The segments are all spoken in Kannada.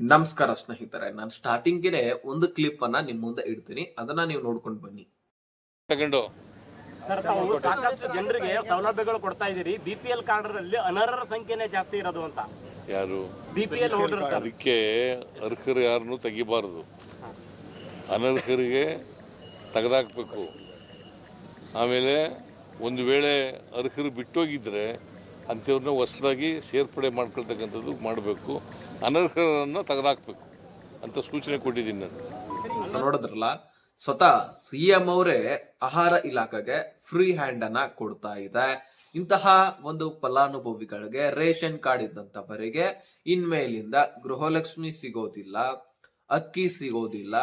ನಮಸ್ಕಾರ ಸ್ನೇಹಿತರೆ ನಾನು ಸ್ಟಾರ್ಟಿಂಗ್ಗೆ ಒಂದು ಕ್ಲಿಪ್ ಅನ್ನ ನಿಮ್ ಮುಂದೆ ಇಡ್ತೀನಿ. ಅದನ್ನ ನೀವು ನೋಡ್ಕೊಂಡು ಬನ್ನಿ. ತಗೊಂಡು. ಸರ್ ತಾವು ಸಾಕಷ್ಟು ಜನರಿಗೆ ಸೌಲಭ್ಯಗಳು ಕೊಡ್ತಾ ಇದೀರಿ ಬಿ ಪಿ ಎಲ್ ಕಾರ್ಡ್ರಲ್ಲಿ ಅನರ್ಹರ ಸಂಖ್ಯೆನೇ ಜಾಸ್ತಿ ಇರೋದು ಅಂತ. ಯಾರು? B P L holder sir. ಅದಕ್ಕೆ ಅರ್ಹರು ಯಾರನ್ನು ತೆಗಿಬಾರದು. ಅನರ್ಹರಿಗೆ ತೆಗೆದಾಕ್ಬೇಕು. ಆಮೇಲೆ ಒಂದು ವೇಳೆ ಅರ್ಹರು ಬಿಟ್ಟೋಗಿದ್ರೆ ಅಂಥವ್ರನ್ನ ಹೊಸದಾಗಿ ಸೇರ್ಪಡೆ ಮಾಡ್ಕೊಳ್ತಕ್ಕಂಥದ್ದು ಮಾಡಬೇಕು. ಅನರ್ಹರನ್ನು ತೆಗೆದಾಕ್ಬೇಕು ಅಂತ ಸೂಚನೆ ಕೊಟ್ಟಿದ್ದೀನಿ ನಾನು. ನೋಡಿದ್ರಲ್ಲ, ಸ್ವತಃ ಸಿ ಎಂ ಅವರೇ ಆಹಾರ ಇಲಾಖೆಗೆ ಫ್ರೀ ಹ್ಯಾಂಡ್ ಅನ್ನ ಕೊಡ್ತಾ ಇದೆ. ಇಂತಹ ಒಂದು ಫಲಾನುಭವಿಗಳಿಗೆ ರೇಷನ್ ಕಾರ್ಡ್ ಇದ್ದಂತವರಿಗೆ ಇನ್ಮೇಲಿಂದ ಗೃಹಲಕ್ಷ್ಮಿ ಸಿಗೋದಿಲ್ಲ, ಅಕ್ಕಿ ಸಿಗೋದಿಲ್ಲ,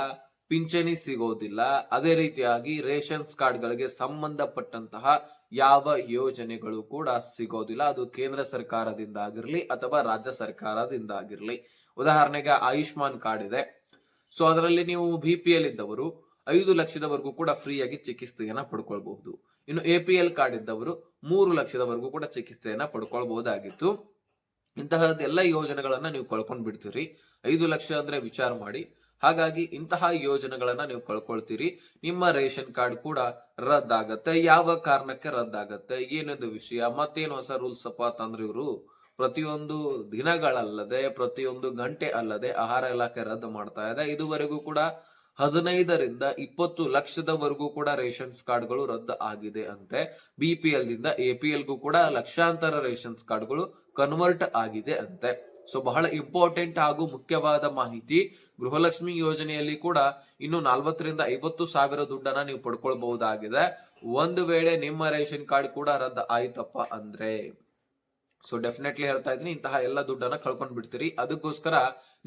ಪಿಂಚಣಿ ಸಿಗೋದಿಲ್ಲ. ಅದೇ ರೀತಿಯಾಗಿ ರೇಷನ್ ಕಾರ್ಡ್ಗಳಿಗೆ ಸಂಬಂಧಪಟ್ಟಂತಹ ಯಾವ ಯೋಜನೆಗಳು ಕೂಡ ಸಿಗೋದಿಲ್ಲ. ಅದು ಕೇಂದ್ರ ಸರ್ಕಾರದಿಂದ ಆಗಿರ್ಲಿ ಅಥವಾ ರಾಜ್ಯ ಸರ್ಕಾರದಿಂದ ಆಗಿರ್ಲಿ ಉದಾಹರಣೆಗೆ ಆಯುಷ್ಮಾನ್ ಕಾರ್ಡ್ ಇದೆ. ಸೊ ಅದರಲ್ಲಿ ನೀವು ಬಿ ಪಿ ಎಲ್ ಇದ್ದವರು ಐದು ಲಕ್ಷದವರೆಗೂ ಕೂಡ ಫ್ರೀಯಾಗಿ ಚಿಕಿತ್ಸೆಯನ್ನ ಪಡ್ಕೊಳ್ಬಹುದು. ಇನ್ನು ಎ ಪಿ ಎಲ್ ಕಾರ್ಡ್ ಇದ್ದವರು ಮೂರು ಲಕ್ಷದವರೆಗೂ ಕೂಡ ಚಿಕಿತ್ಸೆಯನ್ನ ಪಡ್ಕೊಳ್ಬಹುದಾಗಿತ್ತು. ಇಂತಹದ್ದೆಲ್ಲ ಯೋಜನೆಗಳನ್ನ ನೀವು ಕಳ್ಕೊಂಡ್ ಬಿಡ್ತೀರಿ ಐದು ಲಕ್ಷ ಅಂದ್ರೆ ವಿಚಾರ ಮಾಡಿ. ಹಾಗಾಗಿ ಇಂತಹ ಯೋಜನೆಗಳನ್ನ ನೀವು ಕಳ್ಕೊಳ್ತೀರಿ. ನಿಮ್ಮ ರೇಷನ್ ಕಾರ್ಡ್ ಕೂಡ ರದ್ದಾಗತ್ತೆ. ಯಾವ ಕಾರಣಕ್ಕೆ ರದ್ದಾಗತ್ತೆ? ಏನದು ವಿಷಯ? ಮತ್ತೇನು ಹೊಸ ರೂಲ್ಸ್ ಅಪ್ಪ ಅಂತಂದ್ರೆ ಇವರು? ಪ್ರತಿಯೊಂದು ದಿನಗಳಲ್ಲದೆ, ಪ್ರತಿಯೊಂದು ಗಂಟೆ ಅಲ್ಲದೆ ಆಹಾರ ಇಲಾಖೆ ರದ್ದು ಮಾಡ್ತಾ ಇದೆ. ಇದುವರೆಗೂ ಕೂಡ ಹದಿನೈದರಿಂದ ಇಪ್ಪತ್ತು ಲಕ್ಷದವರೆಗೂ ಕೂಡ ರೇಷನ್ಸ್ ಕಾರ್ಡ್ಗಳು ರದ್ದು ಆಗಿದೆ ಅಂತೆ. ಬಿ ಪಿ ಎಲ್ ದಿಂದ ಎ ಪಿ ಎಲ್ಗೂ ಕೂಡ ಲಕ್ಷಾಂತರ ರೇಷನ್ಸ್ ಕಾರ್ಡ್ಗಳು ಕನ್ವರ್ಟ್ ಆಗಿದೆ ಅಂತೆ. ಸೊ ಬಹಳ ಇಂಪಾರ್ಟೆಂಟ್ ಹಾಗೂ ಮುಖ್ಯವಾದ ಮಾಹಿತಿ. ಗೃಹಲಕ್ಷ್ಮಿ ಯೋಜನೆಯಲ್ಲಿ ಕೂಡ ಇನ್ನು ನಲ್ವತ್ತರಿಂದ ಐವತ್ತು ಸಾವಿರ ದುಡ್ಡನ್ನ ನೀವು ಪಡ್ಕೊಳ್ಬಹುದಾಗಿದೆ. ಒಂದು ವೇಳೆ ನಿಮ್ಮ ರೇಷನ್ ಕಾರ್ಡ್ ಕೂಡ ರದ್ದು ಆಯ್ತಪ್ಪ ಅಂದ್ರೆ. ಸೊ ಡೆಫಿನೆಟ್ಲಿ ಹೇಳ್ತಾ ಇದ್ದೀನಿ, ಇಂತಹ ಎಲ್ಲ ದುಡ್ಡನ್ನ ಕಳ್ಕೊಂಡ್ ಬಿಡ್ತೀರಿ. ಅದಕ್ಕೋಸ್ಕರ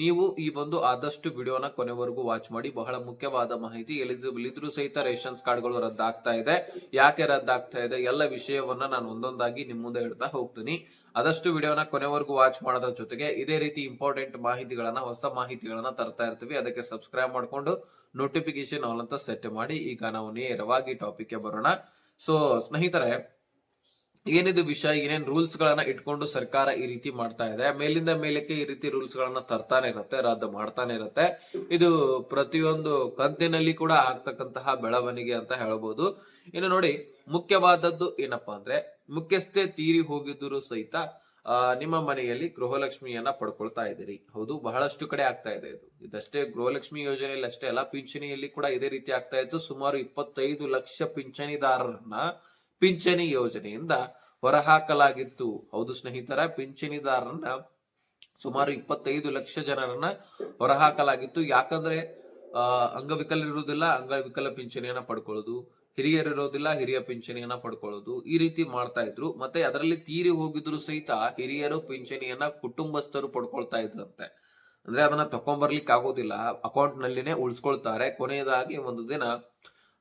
ನೀವು ಈ ಒಂದು ಆದಷ್ಟು ವಿಡಿಯೋನ ಕೊನೆವರೆಗೂ ವಾಚ್ ಮಾಡಿ. ಬಹಳ ಮುಖ್ಯವಾದ ಮಾಹಿತಿ ಎಲಿಜಿಬಲ್ ಇದ್ರೂ ಸಹಿತ ರೇಷನ್ಸ್ ಕಾರ್ಡ್ಗಳು ರದ್ದಾಗ್ತಾ ಇದೆ. ಯಾಕೆ ರದ್ದಾಗ್ತಾ ಇದೆ? ಎಲ್ಲ ವಿಷಯವನ್ನ ನಾನು ಒಂದೊಂದಾಗಿ ನಿಮ್ ಮುಂದೆ ಹೇಳ್ತಾ ಹೋಗ್ತೀನಿ. ಆದಷ್ಟು ವಿಡಿಯೋನ ಕೊನೆವರೆಗೂ ವಾಚ್ ಮಾಡೋದ್ರ ಜೊತೆಗೆ ಇದೇ ರೀತಿ ಇಂಪಾರ್ಟೆಂಟ್ ಮಾಹಿತಿಗಳನ್ನ, ಹೊಸ ಮಾಹಿತಿಗಳನ್ನ ತರ್ತಾ ಇರ್ತೀವಿ. ಅದಕ್ಕೆ ಸಬ್ಸ್ಕ್ರೈಬ್ ಮಾಡ್ಕೊಂಡು ನೋಟಿಫಿಕೇಶನ್ ಆಲ್ ಅಂತ ಸೆಟ್ ಮಾಡಿ. ಈಗ ನಾವು ನೇರವಾಗಿ ಟಾಪಿಕ್ಗೆ ಬರೋಣ. ಸೊ ಸ್ನೇಹಿತರೆ ಏನಿದು ವಿಷಯ, ಏನೇನ್ ರೂಲ್ಸ್ ಗಳನ್ನ ಇಟ್ಕೊಂಡು ಸರ್ಕಾರ ಈ ರೀತಿ ಮಾಡ್ತಾ ಇದೆ. ಮೇಲಿಂದ ಮೇಲಕ್ಕೆ ಈ ರೀತಿ ರೂಲ್ಸ್ ಗಳನ್ನ ತರ್ತಾನೆ ಇರುತ್ತೆ, ರದ್ದು ಮಾಡ್ತಾನೆ ಇರುತ್ತೆ. ಇದು ಪ್ರತಿಯೊಂದು ಕಂತಿನಲ್ಲಿ ಕೂಡ ಆಗ್ತಕ್ಕಂತಹ ಬೆಳವಣಿಗೆ ಅಂತ ಹೇಳ್ಬೋದು. ಇನ್ನು ನೋಡಿ, ಮುಖ್ಯವಾದದ್ದು ಏನಪ್ಪಾ ಅಂದ್ರೆ, ಮುಖ್ಯಸ್ಥೆ ತೀರಿ ಹೋಗಿದ್ರು ಸಹಿತ ನಿಮ್ಮ ಮನೆಯಲ್ಲಿ ಗೃಹಲಕ್ಷ್ಮಿಯನ್ನ ಪಡ್ಕೊಳ್ತಾ ಇದ್ದೀರಿ. ಹೌದು, ಬಹಳಷ್ಟು ಕಡೆ ಆಗ್ತಾ ಇದೆ ಇದು. ಇದಷ್ಟೇ ಗೃಹಲಕ್ಷ್ಮಿ ಯೋಜನೆಯಲ್ಲಿ ಅಷ್ಟೇ ಅಲ್ಲ, ಪಿಂಚಣಿಯಲ್ಲಿ ಕೂಡ ಇದೇ ರೀತಿ ಆಗ್ತಾ ಇತ್ತು. ಸುಮಾರು ಇಪ್ಪತ್ತೈದು ಲಕ್ಷ ಪಿಂಚಣಿದಾರರನ್ನ ಪಿಂಚಣಿ ಯೋಜನೆಯಿಂದ ಹೊರಹಾಕಲಾಗಿತ್ತು. ಹೌದು ಸ್ನೇಹಿತರ, ಪಿಂಚಣಿದಾರರನ್ನ ಸುಮಾರು ಇಪ್ಪತ್ತೈದು ಲಕ್ಷ ಜನರನ್ನ ಹೊರಹಾಕಲಾಗಿತ್ತು. ಯಾಕಂದ್ರೆ, ಆ ಅಂಗವಿಕಲರಿರುವುದಿಲ್ಲ ಅಂಗವಿಕಲ ಪಿಂಚಣಿಯನ್ನ ಪಡ್ಕೊಳ್ಳೋದು. ಹಿರಿಯರಿರೋದಿಲ್ಲ ಹಿರಿಯ ಪಿಂಚಣಿಯನ್ನ ಪಡ್ಕೊಳ್ಳೋದು. ಈ ರೀತಿ ಮಾಡ್ತಾ ಇದ್ರು. ಮತ್ತೆ ಅದರಲ್ಲಿ ತೀರಿ ಹೋಗಿದ್ರು ಸಹಿತ ಹಿರಿಯರು ಪಿಂಚಣಿಯನ್ನ ಕುಟುಂಬಸ್ಥರು ಪಡ್ಕೊಳ್ತಾ ಇದ್ರಂತೆ. ಅಂದ್ರೆ ಅದನ್ನ ತಕೊಂಡ್ಬರ್ಲಿಕ್ಕೆ ಆಗೋದಿಲ್ಲ ಅಕೌಂಟ್ ನಲ್ಲಿನೇ ಉಳಿಸ್ಕೊಳ್ತಾರೆ. ಕೊನೆಯದಾಗಿ ಒಂದು ದಿನ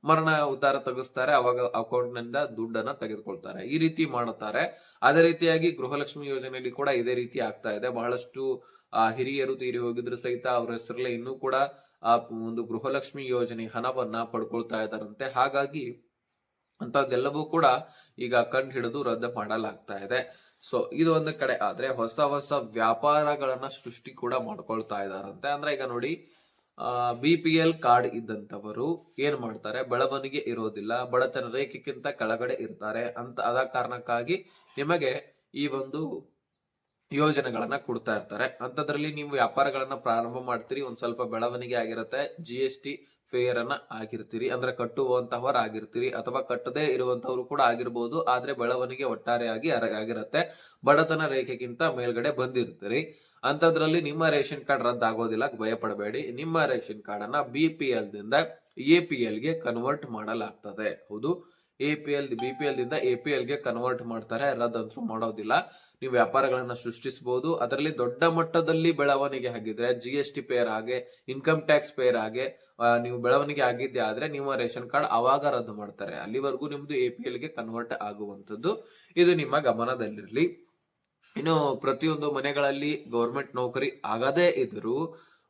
ಮರಣ ಉದ್ಧಾರ ತೆಗೆಸ್ತಾರೆ ಅವಾಗ ಅಕೌಂಟ್ನಿಂದ ದುಡ್ಡನ್ನ ತೆಗೆದುಕೊಳ್ತಾರೆ. ಈ ರೀತಿ ಮಾಡುತ್ತಾರೆ. ಅದೇ ರೀತಿಯಾಗಿ ಗೃಹಲಕ್ಷ್ಮಿ ಯೋಜನೆಯಲ್ಲಿ ಕೂಡ ಇದೇ ರೀತಿ ಆಗ್ತಾ ಇದೆ. ಬಹಳಷ್ಟು ಹಿರಿಯರು ತೀರಿ ಹೋಗಿದ್ರು ಸಹಿತ ಅವ್ರ ಹೆಸರಲ್ಲೇ ಇನ್ನೂ ಕೂಡ, ಆ, ಒಂದು ಗೃಹಲಕ್ಷ್ಮಿ ಯೋಜನೆ ಹಣವನ್ನ ಪಡ್ಕೊಳ್ತಾ ಇದ್ದಾರಂತೆ. ಹಾಗಾಗಿ ಅಂತದ್ದೆಲ್ಲವೂ ಕೂಡ ಈಗ ಕಂಡು ಹಿಡಿದು ರದ್ದು ಮಾಡಲಾಗ್ತಾ ಇದೆ. ಸೊ ಇದು ಒಂದು ಕಡೆ. ಆದ್ರೆ ಹೊಸ ಹೊಸ ವ್ಯಾಪಾರಗಳನ್ನ ಸೃಷ್ಟಿ ಕೂಡ ಮಾಡ್ಕೊಳ್ತಾ ಇದಾರಂತೆ ಅಂದ್ರೆ ಈಗ ನೋಡಿ ಬಿ ಪಿ ಎಲ್ ಕಾರ್ಡ್ ಇದ್ದಂತವರು ಏನ್ ಮಾಡ್ತಾರೆ? ಬೆಳವಣಿಗೆ ಇರೋದಿಲ್ಲ, ಬಡತನ ರೇಖೆಗಿಂತ ಕೆಳಗಡೆ ಇರ್ತಾರೆ ಅಂತ ಅದ ಕಾರಣಕ್ಕಾಗಿ ನಿಮಗೆ ಈ ಒಂದು ಯೋಜನೆಗಳನ್ನ ಕೊಡ್ತಾ ಇರ್ತಾರೆ. ಅಂತದ್ರಲ್ಲಿ ನೀವು ವ್ಯಾಪಾರಗಳನ್ನ ಪ್ರಾರಂಭ ಮಾಡ್ತೀರಿ, ಒಂದ್ ಸ್ವಲ್ಪ ಬೆಳವಣಿಗೆ ಆಗಿರುತ್ತೆ ಜಿ ಎಸ್ ಟಿ ಫೇರ್ ಅನ್ನ ಆಗಿರ್ತೀರಿ, ಅಂದ್ರೆ ಕಟ್ಟುವಂತಹವರು ಆಗಿರ್ತೀರಿ ಅಥವಾ ಕಟ್ಟದೇ ಇರುವಂತವ್ರು ಕೂಡ ಆಗಿರ್ಬೋದು, ಆದ್ರೆ ಬೆಳವಣಿಗೆ ಒಟ್ಟಾರೆಯಾಗಿ ಆಗಿರತ್ತೆ, ಬಡತನ ರೇಖೆಗಿಂತ ಮೇಲ್ಗಡೆ ಬಂದಿರ್ತೀರಿ. ಅಂತದ್ರಲ್ಲಿ ನಿಮ್ಮ ರೇಷನ್ ಕಾರ್ಡ್ ರದ್ದಾಗೋದಿಲ್ಲ ಭಯ ಪಡಬೇಡಿ ನಿಮ್ಮ ರೇಷನ್ ಕಾರ್ಡ್ ಅನ್ನ ಬಿ ಪಿ ಎಲ್ ದಿಂದ ಎ ಪಿ ಎಲ್ಗೆ ಕನ್ವರ್ಟ್ ಮಾಡಲಾಗ್ತದೆ. ಹೌದು. A P L B P L ದಿಂದ ಎ ಪಿ ಎಲ್ಗೆ ಕನ್ವರ್ಟ್ ಮಾಡ್ತಾರೆ. ರದ್ದಂತೂ ಮಾಡೋದಿಲ್ಲ. ನೀವು ವ್ಯಾಪಾರಗಳನ್ನ ಸೃಷ್ಟಿಸಬಹುದು ಅದರಲ್ಲಿ ದೊಡ್ಡ ಮಟ್ಟದಲ್ಲಿ ಬೆಳವಣಿಗೆ ಆಗಿದ್ರೆ ಜಿ ಎಸ್ ಟಿ ಪೇರ್ ಆಗಿ ಇನ್ಕಮ್ ಟ್ಯಾಕ್ಸ್ ಪೇರ್ ಆಗಿ ನೀವು ಬೆಳವಣಿಗೆ ಆಗಿದ್ದೆ ಆದ್ರೆ ನಿಮ್ಮ ರೇಷನ್ ಕಾರ್ಡ್ ಅವಾಗ ರದ್ದು ಮಾಡ್ತಾರೆ. ಅಲ್ಲಿವರೆಗೂ ನಿಮ್ದು ಎ ಪಿ ಎಲ್ಗೆ ಕನ್ವರ್ಟ್ ಆಗುವಂತದ್ದು ಇದು ನಿಮ್ಮ ಗಮನದಲ್ಲಿರ್ಲಿ. ಇನ್ನು ಪ್ರತಿಯೊಂದು ಮನೆಗಳಲ್ಲಿ ಗೌರ್ಮೆಂಟ್ ನೌಕರಿ ಆಗದೇ ಇದ್ರು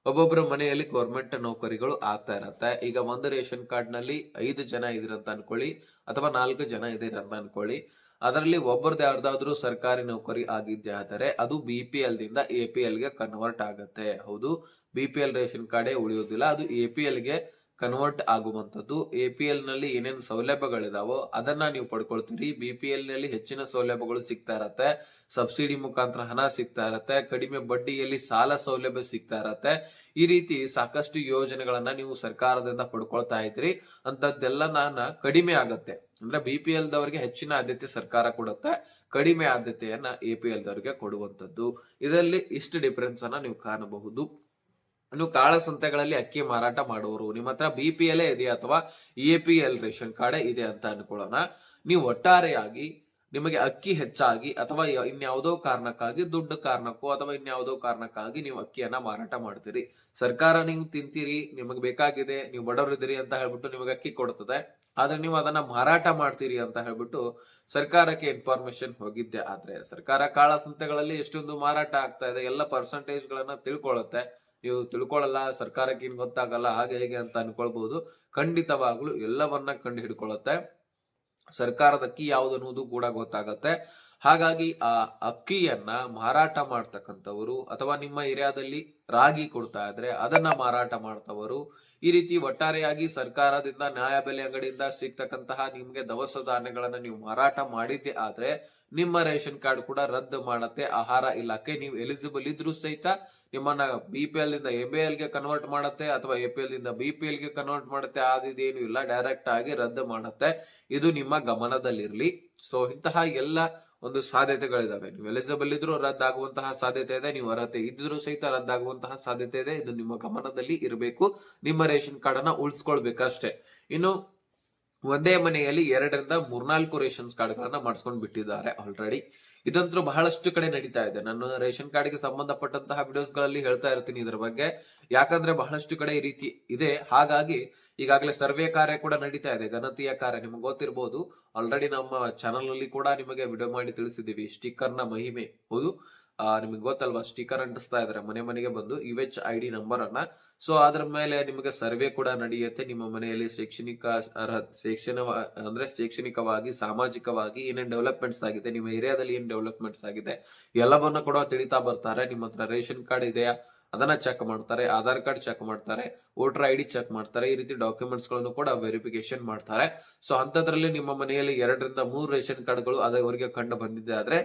ಒಬ್ಬೊಬ್ಬರ ಮನೆಯಲ್ಲಿ ಗೌರ್ಮೆಂಟ್ ನೌಕರಿಗಳು ಆಗ್ತಾ ಇರತ್ತೆ. ಈಗ ಒಂದು ರೇಷನ್ ಕಾರ್ಡ್ನಲ್ಲಿ ಐದು ಜನ ಇದಿರಂತ ಅನ್ಕೊಳ್ಳಿ ಅಥವಾ ನಾಲ್ಕು ಜನ ಇದಿರಂತ ಅನ್ಕೊಳ್ಳಿ. ಅದರಲ್ಲಿ ಒಬ್ಬರದ್ದು ಯಾರ್ದಾದ್ರೂ ಸರ್ಕಾರಿ ನೌಕರಿ ಆಗಿದ್ದೆ ಆದರೆ ಅದು ಬಿ ಪಿ ಎಲ್ ದಿಂದ ಎ ಪಿ ಎಲ್ಗೆ ಕನ್ವರ್ಟ್ ಆಗತ್ತೆ. ಹೌದು ಬಿ ಪಿ ಎಲ್ ರೇಷನ್ ಕಾರ್ಡೇ ಉಳಿಯೋದಿಲ್ಲ. ಅದು ಎ ಪಿ ಎಲ್ಗೆ ಕನ್ವರ್ಟ್ ಆಗುವಂಥದ್ದು. ಎ ಪಿ ಎಲ್ನಲ್ಲಿ ಏನೇನು ಸೌಲಭ್ಯಗಳಿದಾವೋ ಅದನ್ನ ನೀವು ಪಡ್ಕೊಳ್ತೀರಿ. ಬಿ ಪಿ ಎಲ್ನಲ್ಲಿ ಹೆಚ್ಚಿನ ಸೌಲಭ್ಯಗಳು ಸಿಗ್ತಾ ಇರತ್ತೆ. ಸಬ್ಸಿಡಿ ಮುಖಾಂತರ ಹಣ ಸಿಗ್ತಾ ಇರತ್ತೆ. ಕಡಿಮೆ ಬಡ್ಡಿಯಲ್ಲಿ ಸಾಲ ಸೌಲಭ್ಯ ಸಿಗ್ತಾ ಇರತ್ತೆ. ಈ ರೀತಿ ಸಾಕಷ್ಟು ಯೋಜನೆಗಳನ್ನ ನೀವು ಸರ್ಕಾರದಿಂದ ಪಡ್ಕೊಳ್ತಾ ಇದ್ರಿ ಅಂತದ್ದೆಲ್ಲ ನಾನು ಕಡಿಮೆ ಆಗತ್ತೆ. ಅಂದ್ರೆ ಬಿ ಪಿ ಎಲ್ ದವರಿಗೆ ಹೆಚ್ಚಿನ ಆದ್ಯತೆ ಸರ್ಕಾರ ಕೊಡುತ್ತೆ. ಕಡಿಮೆ ಆದ್ಯತೆಯನ್ನ ಎ ಪಿ ಎಲ್ ದವರಿಗೆ ಕೊಡುವಂತದ್ದು ಇದರಲ್ಲಿ ಇಷ್ಟು ಡಿಫರೆನ್ಸ್ ಅನ್ನ ನೀವು ಕಾಣಬಹುದು. ಇನ್ನು ಕಾಳಸಂತೆಗಳಲ್ಲಿ ಅಕ್ಕಿ ಮಾರಾಟ ಮಾಡುವವರು ನಿಮ್ಮ ಹತ್ರ ಬಿ ಪಿ ಎಲ್ ಇದೆಯಾ ಅಥವಾ A P L ration card ಇದೆ ಅಂತ ಅನ್ಕೊಳ್ಳೋಣ. ನೀವು ಒಟ್ಟಾರೆಯಾಗಿ ನಿಮಗೆ ಅಕ್ಕಿ ಹೆಚ್ಚಾಗಿ ಅಥವಾ ಇನ್ಯಾವುದೋ ಕಾರಣಕ್ಕಾಗಿ, ದುಡ್ಡು ಕಾರಣಕ್ಕೋ ಅಥವಾ ಇನ್ಯಾವುದೋ ಕಾರಣಕ್ಕಾಗಿ ನೀವು ಅಕ್ಕಿಯನ್ನ ಮಾರಾಟ ಮಾಡ್ತೀರಿ. ಸರ್ಕಾರ ನೀವು ತಿಂತೀರಿ, ನಿಮಗೆ ಬೇಕಾಗಿದೆ, ನೀವು ಬಡವರಿದ್ದೀರಿ ಅಂತ ಹೇಳ್ಬಿಟ್ಟು ನಿಮಗೆ ಅಕ್ಕಿ ಕೊಡ್ತದೆ. ಆದ್ರೆ ನೀವು ಅದನ್ನ ಮಾರಾಟ ಮಾಡ್ತೀರಿ ಅಂತ ಹೇಳ್ಬಿಟ್ಟು ಸರ್ಕಾರಕ್ಕೆ ಇನ್ಫಾರ್ಮೇಶನ್ ಹೋಗಿದ್ದೆ. ಆದ್ರೆ ಸರ್ಕಾರ ಕಾಳಸಂತೆಗಳಲ್ಲಿ ಎಷ್ಟೊಂದು ಮಾರಾಟ ಆಗ್ತಾ ಇದೆ, ಎಲ್ಲ ಪರ್ಸಂಟೇಜ್ ಗಳನ್ನ ತಿಳ್ಕೊಳ್ಳುತ್ತೆ. ನೀವು ತಿಳ್ಕೊಳ್ಳಲ್ಲ, ಸರ್ಕಾರಕ್ಕೆ ಗೊತ್ತಾಗಲ್ಲ, ಹಾಗೆ ಹೇಗೆ ಅಂತ ಅನ್ಕೊಳ್ಬಹುದು ಖಂಡಿತವಾಗ್ಲು ಎಲ್ಲವನ್ನ ಕಂಡು ಹಿಡ್ಕೊಳ್ಳುತ್ತೆ ಸರ್ಕಾರದ ಅಕ್ಕಿ ಯಾವ್ದು ಅನ್ನೋದು ಕೂಡ ಗೊತ್ತಾಗತ್ತೆ. ಹಾಗಾಗಿ ಆ ಅಕ್ಕಿಯನ್ನ ಮಾರಾಟ ಮಾಡ್ತಕ್ಕಂಥವರು ಅಥವಾ ನಿಮ್ಮ ಏರಿಯಾದಲ್ಲಿ ರಾಗಿ ಕೊಡ್ತಾ ಇದ್ರೆ ಅದನ್ನ ಮಾರಾಟ ಮಾಡ್ತವರು. ಈ ರೀತಿ ಒಟ್ಟಾರೆಯಾಗಿ ಸರ್ಕಾರದಿಂದ, ನ್ಯಾಯಬೆಲೆ ಅಂಗಡಿಯಿಂದ ಸಿಗ್ತಕ್ಕಂತಹ ನಿಮ್ಗೆ ದವಸ ಧಾನ್ಯಗಳನ್ನ ನೀವು ಮಾರಾಟ ಮಾಡಿದ್ದೆ ಆದ್ರೆ ನಿಮ್ಮ ರೇಷನ್ ಕಾರ್ಡ್ ಕೂಡ ರದ್ದು ಮಾಡತ್ತೆ. ಆಹಾರ ಇಲಾಖೆ ನೀವು ಎಲಿಜಿಬಲ್ ಇದ್ರೂ ಸಹಿತ ನಿಮ್ಮನ್ನ ಬಿ ಪಿ ಎಲ್ ಇಂದ ಎ ಬಿ ಎಲ್ಗೆ ಕನ್ವರ್ಟ್ ಮಾಡುತ್ತೆ ಅಥವಾ ಎ ಪಿ ಎಲ್ ಇಂದ ಬಿ ಪಿ ಎಲ್ಗೆ ಕನ್ವರ್ಟ್ ಮಾಡುತ್ತೆ. ಆದಿದೇನು ಇಲ್ಲ ಡೈರೆಕ್ಟ್ ಆಗಿ ರದ್ದು ಮಾಡುತ್ತೆ. ಇದು ನಿಮ್ಮ ಗಮನದಲ್ಲಿರ್ಲಿ. ಸೊ ಇಂತಹ ಎಲ್ಲ ಒಂದು ಸಾಧ್ಯತೆಗಳಿದಾವೆ. ನೀವು ಎಲಿಜಿಬಲ್ ಇದ್ರೂ ರದ್ದಾಗುವಂತಹ ಸಾಧ್ಯತೆ ಇದೆ, ನೀವು ಅರ್ಹತೆ ಇದ್ರೂ ಸಹಿತ ರದ್ದಾಗುವಂತಹ ಸಾಧ್ಯತೆ ಇದೆ. ಇದು ನಿಮ್ಮ ಗಮನದಲ್ಲಿ ಇರಬೇಕು. ನಿಮ್ಮ ರೇಷನ್ ಕಾರ್ಡ್ ಅನ್ನ ಉಳಿಸ್ಕೊಳ್ಬೇಕಷ್ಟೇ. ಇನ್ನು ಒಂದೇ ಮನೆಯಲ್ಲಿ ಎರಡರಿಂದ ಮೂರ್ನಾಲ್ಕು ರೇಷನ್ ಕಾರ್ಡ್ ಗಳನ್ನ ಮಾಡಿಸ್ಕೊಂಡು ಬಿಟ್ಟಿದ್ದಾರೆ ಆಲ್ರೆಡಿ ಇದಂತೂ ಬಹಳಷ್ಟು ಕಡೆ ನಡೀತಾ ಇದೆ. ನಾನು ರೇಷನ್ ಕಾರ್ಡ್ಗೆ ಸಂಬಂಧಪಟ್ಟಂತಹ ವಿಡಿಯೋಸ್ಗಳಲ್ಲಿ ಹೇಳ್ತಾ ಇರ್ತೀನಿ ಇದ್ರ ಬಗ್ಗೆ. ಯಾಕಂದ್ರೆ ಬಹಳಷ್ಟು ಕಡೆ ಈ ರೀತಿ ಇದೆ. ಹಾಗಾಗಿ ಈಗಾಗಲೇ ಸರ್ವೆ ಕಾರ್ಯ ಕೂಡ ನಡೀತಾ ಇದೆ. ಗಣತಿಯ ಕಾರ್ಯ ನಿಮ್ಗೆ ಗೊತ್ತಿರಬಹುದು ಆಲ್ರೆಡಿ ನಮ್ಮ ಚಾನಲ್ ಅಲ್ಲಿ ಕೂಡ ನಿಮಗೆ ವಿಡಿಯೋ ಮಾಡಿ ತಿಳಿಸಿದೀವಿ ಸ್ಟಿಕ್ಕರ್ನ ಮಹಿಮೆ. ಹೌದು. ನಿಮಗೆ ಗೊತ್ತಲ್ವಾ? ಸ್ಟಿಕರ್ ಅಂಟಿಸ್ತಾ ಇದಾರೆ. ಮನೆ ಮನೆಗೆ ಬಂದು U H I D number ಅನ್ನ. ಸೊ ಅದ್ರ ಮೇಲೆ ನಿಮಗೆ ಸರ್ವೆ ಕೂಡ ನಡೆಯುತ್ತೆ. ನಿಮ್ಮ ಮನೆಯಲ್ಲಿ ಶೈಕ್ಷಣಿಕ ಶೈಕ್ಷಣ, ಅಂದ್ರೆ ಶೈಕ್ಷಣಿಕವಾಗಿ, ಸಾಮಾಜಿಕವಾಗಿ ಏನೇನ್ ಡೆವಲಪ್ಮೆಂಟ್ಸ್ ಆಗಿದೆ, ನಿಮ್ಮ ಏರಿಯಾದಲ್ಲಿ ಏನ್ ಡೆವಲಪ್ಮೆಂಟ್ಸ್ ಆಗಿದೆ, ಎಲ್ಲವನ್ನ ಕೂಡ ತಿಳಿತಾ ಬರ್ತಾರೆ. ನಿಮ್ಮ ಹತ್ರ ರೇಷನ್ ಕಾರ್ಡ್ ಇದೆಯಾ? ಅದನ್ನ ಚೆಕ್ ಮಾಡ್ತಾರೆ. ಆಧಾರ್ ಕಾರ್ಡ್ ಚೆಕ್ ಮಾಡ್ತಾರೆ. ವೋಟರ್ ಐ ಚೆಕ್ ಮಾಡ್ತಾರೆ. ಈ ರೀತಿ ಡಾಕ್ಯುಮೆಂಟ್ಸ್ಗಳನ್ನು ಕೂಡ ವೆರಿಫಿಕೇಶನ್ ಮಾಡ್ತಾರೆ. ಸೊ ಅಂತದ್ರಲ್ಲಿ ನಿಮ್ಮ ಮನೆಯಲ್ಲಿ ಎರಡರಿಂದ ಮೂರು ರೇಷನ್ ಕಾರ್ಡ್ಗಳು ಅದವರಿಗೆ ಕಂಡು ಬಂದಿದೆ. ಆದ್ರೆ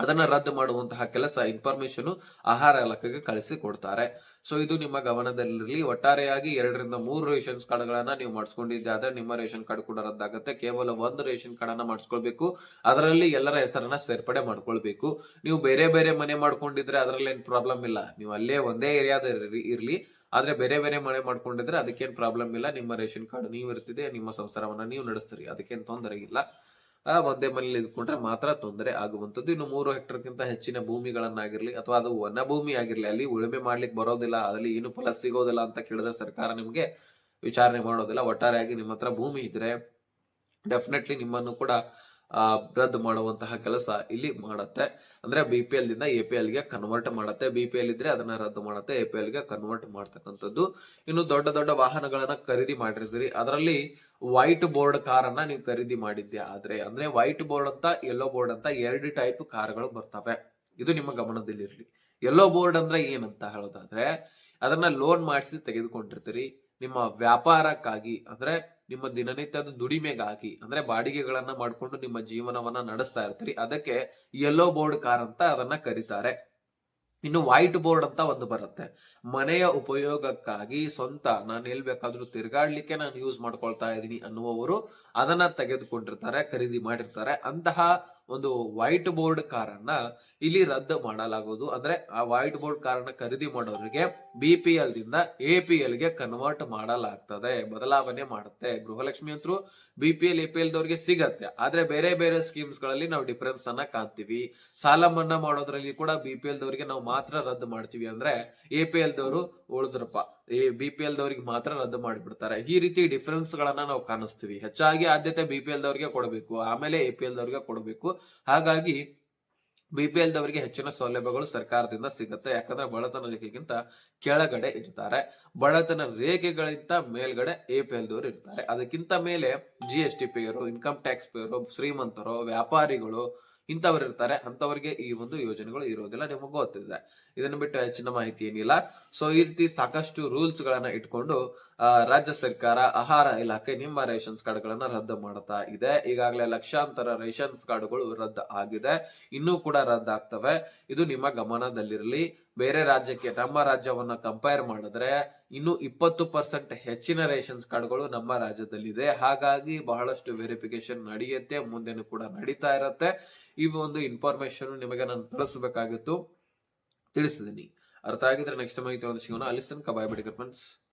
ಅದನ್ನ ರದ್ದು ಮಾಡುವಂತಹ ಕೆಲಸ ಇನ್ಫಾರ್ಮೇಶನ್ ಆಹಾರ ಇಲಾಖೆಗೆ ಕಳಿಸಿ ಕೊಡ್ತಾರೆ. ಸೊ ಇದು ನಿಮ್ಮ ಗಮನದಲ್ಲಿರಲಿ. ಒಟ್ಟಾರೆಯಾಗಿ ಎರಡರಿಂದ ಮೂರು ರೇಷನ್ ಕಾರ್ಡ್ಗಳನ್ನ ನೀವು ಮಾಡಿಸ್ಕೊಂಡಿದ್ದೆ ಆದ್ರೆ ನಿಮ್ಮ ರೇಷನ್ ಕಾರ್ಡ್ ಕೂಡ ರದ್ದಾಗುತ್ತೆ. ಕೇವಲ ಒಂದು ರೇಷನ್ ಕಾರ್ಡ್ ಅನ್ನ ಮಾಡಿಸ್ಕೊಳ್ಬೇಕು. ಅದರಲ್ಲಿ ಎಲ್ಲರ ಹೆಸರನ್ನ ಸೇರ್ಪಡೆ ಮಾಡ್ಕೊಳ್ಬೇಕು. ನೀವು ಬೇರೆ ಬೇರೆ ಮನೆ ಮಾಡ್ಕೊಂಡಿದ್ರೆ ಅದರಲ್ಲಿ ಏನ್ ಪ್ರಾಬ್ಲಮ್ ಇಲ್ಲ. ನೀವು ಅಲ್ಲೇ ಒಂದೇ ಏರಿಯಾದ ಇರ್ಲಿ. ಆದ್ರೆ ಬೇರೆ ಬೇರೆ ಮನೆ ಮಾಡ್ಕೊಂಡಿದ್ರೆ ಅದಕ್ಕೇನ್ ಪ್ರಾಬ್ಲಮ್ ಇಲ್ಲ. ನಿಮ್ಮ ರೇಷನ್ ಕಾರ್ಡ್ ನೀವು ಇರ್ತಿದೆ, ನಿಮ್ಮ ಸಂಸಾರವನ್ನ ನೀವು ನಡೆಸ್ತೀರಿ. ಅದಕ್ಕೇನ್ ತೊಂದರೆ ಇಲ್ಲ. ಆ ಒಂದೇ ಮನೇಲಿ ಇದ್ಕೊಂಡ್ರೆ ಮಾತ್ರ ತೊಂದರೆ ಆಗುವಂತದ್ದು ಇನ್ನು ಮೂರು ಹೆಕ್ಟರ್ಗಿಂತ ಹೆಚ್ಚಿನ ಭೂಮಿಗಳನ್ನಾಗಿರ್ಲಿ ಅಥವಾ ಅದು ವನ ಭೂಮಿ ಆಗಿರ್ಲಿ ಅಲ್ಲಿ ಉಳುಮೆ ಮಾಡ್ಲಿಕ್ಕೆ ಬರೋದಿಲ್ಲ, ಅಲ್ಲಿ ಏನು ಫಲ ಸಿಗೋದಿಲ್ಲ ಅಂತ ಕೇಳಿದ್ರೆ ಸರ್ಕಾರ ನಿಮ್ಗೆ ವಿಚಾರಣೆ ಮಾಡೋದಿಲ್ಲ. ಒಟ್ಟಾರೆಯಾಗಿ ನಿಮ್ಮ ಹತ್ರ ಭೂಮಿ ಇದ್ರೆ ಡೆಫಿನೆಟ್ಲಿ ನಿಮ್ಮನ್ನು ಕೂಡ ರದ್ದು ಮಾಡುವಂತಹ ಕೆಲಸ ಇಲ್ಲಿ ಮಾಡುತ್ತೆ. ಅಂದ್ರೆ ಬಿ ಪಿ ಎಲ್ ದಿಂದ ಎ ಪಿ ಎಲ್ಗೆ ಕನ್ವರ್ಟ್ ಮಾಡುತ್ತೆ. ಬಿ ಪಿ ಎಲ್ ಇದ್ರೆ ಅದನ್ನ ರದ್ದು ಮಾಡುತ್ತೆ. ಎ ಪಿ ಎಲ್ಗೆ ಕನ್ವರ್ಟ್ ಮಾಡ್ತಕ್ಕಂಥದ್ದು. ಇನ್ನು ದೊಡ್ಡ ದೊಡ್ಡ ವಾಹನಗಳನ್ನ ಖರೀದಿ ಮಾಡಿರ್ತೀರಿ. ಅದರಲ್ಲಿ ವೈಟ್ ಬೋರ್ಡ್ ಕಾರ್ ಅನ್ನ ನೀವು ಖರೀದಿ ಮಾಡಿದ್ದೆ ಆದ್ರೆ? ಅಂದ್ರೆ ವೈಟ್ ಬೋರ್ಡ್ ಅಂತ ಯೆಲ್ಲೋ ಬೋರ್ಡ್ ಅಂತ ಎರಡು ಟೈಪ್ ಕಾರ್ಗಳು ಬರ್ತವೆ. ಇದು ನಿಮ್ಮ ಗಮನದಲ್ಲಿರ್ಲಿ. ಯೆಲ್ಲೋ ಬೋರ್ಡ್ ಅಂದ್ರೆ ಏನಂತ ಹೇಳೋದಾದ್ರೆ, ಅದನ್ನ ಲೋನ್ ಮಾಡಿಸಿ ತೆಗೆದುಕೊಂಡಿರ್ತೀರಿ. ನಿಮ್ಮ ವ್ಯಾಪಾರಕ್ಕಾಗಿ, ಅಂದ್ರೆ ನಿಮ್ಮ ದಿನನಿತ್ಯದ ದುಡಿಮೆಗಾಗಿ, ಅಂದ್ರೆ ಬಾಡಿಗೆಗಳನ್ನ ಮಾಡಿಕೊಂಡು ನಿಮ್ಮ ಜೀವನವನ್ನ ನಡೆಸ್ತಾ ಇರ್ತೀರಿ. ಅದಕ್ಕೆ ಯೆಲ್ಲೋ ಬೋರ್ಡ್ ಕಾರ್ ಅಂತ ಅದನ್ನ ಕರೀತಾರೆ. ಇನ್ನು ವೈಟ್ ಬೋರ್ಡ್ ಅಂತ ಒಂದು ಬರುತ್ತೆ. ಮನೆಯ ಉಪಯೋಗಕ್ಕಾಗಿ ಸ್ವಂತ, ನಾನು ಎಲ್ ಬೇಕಾದ್ರೂ ತಿರ್ಗಾಡ್ಲಿಕ್ಕೆ ನಾನು ಯೂಸ್ ಮಾಡ್ಕೊಳ್ತಾ ಇದ್ದೀನಿ ಅನ್ನುವವರು ಅದನ್ನ ತೆಗೆದುಕೊಂಡಿರ್ತಾರೆ, ಖರೀದಿ ಮಾಡಿರ್ತಾರೆ. ಅಂತಹ ಒಂದು ವೈಟ್ ಬೋರ್ಡ್ ಕಾರನ್ನ ಇಲ್ಲಿ ರದ್ದು ಮಾಡಲಾಗುವುದು. ಅಂದ್ರೆ ಆ ವೈಟ್ ಬೋರ್ಡ್ ಕಾರನ್ನ ಖರೀದಿ ಮಾಡೋರಿಗೆ ಬಿ ಪಿ ಎಲ್ ದಿಂದ ಎ ಪಿ ಎಲ್ಗೆ ಕನ್ವರ್ಟ್ ಮಾಡಲಾಗ್ತದೆ. ಬದಲಾವಣೆ ಮಾಡುತ್ತೆ. ಗೃಹಲಕ್ಷ್ಮಿ ಅಂತೂ B P L A P L ದವರಿಗೆ ಸಿಗತ್ತೆ. ಆದ್ರೆ ಬೇರೆ ಬೇರೆ ಸ್ಕೀಮ್ಸ್ಗಳಲ್ಲಿ ನಾವು ಡಿಫರೆನ್ಸ್ ಅನ್ನ ಕಾಣ್ತೀವಿ. ಸಾಲ ಮನ್ನಾ ಮಾಡೋದ್ರಲ್ಲಿ ಕೂಡ ಬಿ ಪಿ ಎಲ್ ದವರಿಗೆ ನಾವು ಮಾತ್ರ ರದ್ದು ಮಾಡ್ತೀವಿ ಅಂದ್ರೆ ಎ ಪಿ ಎಲ್ ದವರು ಉಳಿದ್ರಪ್ಪ. ಈ ಬಿ ಪಿ ಎಲ್ ದವರಿಗೆ ಮಾತ್ರ ರದ್ದು ಮಾಡಿಬಿಡ್ತಾರೆ. ಈ ರೀತಿ ಡಿಫರೆನ್ಸ್ ಗಳನ್ನ ನಾವು ಕಾಣಿಸ್ತೀವಿ. ಹೆಚ್ಚಾಗಿ ಆದ್ಯತೆ ಬಿ ಪಿ ಎಲ್ ದವರಿಗೆ ಕೊಡಬೇಕು. ಆಮೇಲೆ ಎ ಪಿ ಎಲ್ ದವರಿಗೆ ಕೊಡಬೇಕು. ಹಾಗಾಗಿ ಬಿ ಪಿ ಎಲ್ ದವರಿಗೆ ಹೆಚ್ಚಿನ ಸೌಲಭ್ಯಗಳು ಸರ್ಕಾರದಿಂದ ಸಿಗುತ್ತೆ. ಯಾಕಂದ್ರೆ ಬಡತನ ರೇಖೆಗಿಂತ ಕೆಳಗಡೆ ಇರ್ತಾರೆ. ಬಡತನ ರೇಖೆಗಳಿಂತ ಮೇಲ್ಗಡೆ ಎ ಪಿ ಎಲ್ ದವರು ಇರ್ತಾರೆ. ಅದಕ್ಕಿಂತ ಮೇಲೆ G S T payer income tax payer ಶ್ರೀಮಂತರು, ವ್ಯಾಪಾರಿಗಳು ಇಂಥವ್ರು ಇರ್ತಾರೆ ಅಂತವರಿಗೆ ಈ ಒಂದು ಯೋಜನೆಗಳು ಇರೋದಿಲ್ಲ, ನಿಮಗೆ ಗೊತ್ತಿದೆ. ಇದನ್ನ ಬಿಟ್ಟು ಹೆಚ್ಚಿನ ಮಾಹಿತಿ ಏನಿಲ್ಲ. ಸೊ ಈ ರೀತಿ ಸಾಕಷ್ಟು ರೂಲ್ಸ್ ಗಳನ್ನ ಇಟ್ಕೊಂಡು ರಾಜ್ಯ ಸರ್ಕಾರ ಆಹಾರ ಇಲಾಖೆ ನಿಮ್ಮ ರೇಷನ್ಸ್ ಕಾರ್ಡ್ ಗಳನ್ನ ರದ್ದು ಮಾಡ್ತಾ ಇದೆ. ಈಗಾಗಲೇ ಲಕ್ಷಾಂತರ ರೇಷನ್ಸ್ ಕಾರ್ಡ್ಗಳು ರದ್ದು ಆಗಿದೆ. ಇನ್ನೂ ಕೂಡ ರದ್ದಾಗ್ತವೆ ಇದು ನಿಮ್ಮ ಗಮನದಲ್ಲಿರಲಿ. ಬೇರೆ ರಾಜ್ಯಕ್ಕೆ, ನಮ್ಮ ರಾಜ್ಯವನ್ನ ಕಂಪೇರ್ ಮಾಡಿದ್ರೆ ಇನ್ನು ಇಪ್ಪತ್ತು ಪರ್ಸೆಂಟ್ ಹೆಚ್ಚಿನ ರೇಷನ್ಸ್ ಕಾರ್ಡ್ಗಳು ನಮ್ಮ ರಾಜ್ಯದಲ್ಲಿದೆ. ಹಾಗಾಗಿ ಬಹಳಷ್ಟು ವೆರಿಫಿಕೇಶನ್ ನಡೆಯುತ್ತೆ, ಮುಂದೆನೂ ಕೂಡ ನಡೀತಾ ಇರತ್ತೆ. ಈ ಒಂದು ಇನ್ಫಾರ್ಮೇಶನ್ ನಿಮಗೆ ನಾನು ತಿಳಿಸಬೇಕಾಗಿತ್ತು ತಿಳಿಸಿದ್ದೀನಿ ಅರ್ಥ ಆಗಿದ್ರೆ ನೆಕ್ಸ್ಟ್ ಮಾಹಿತಿ ಒಂದು ಸಿಗೋಣ. ಅಲ್ಲಿ ತನಕ ಬಾಯ್ ಬಿಡಿ ಫ್ರೆಂಡ್ಸ್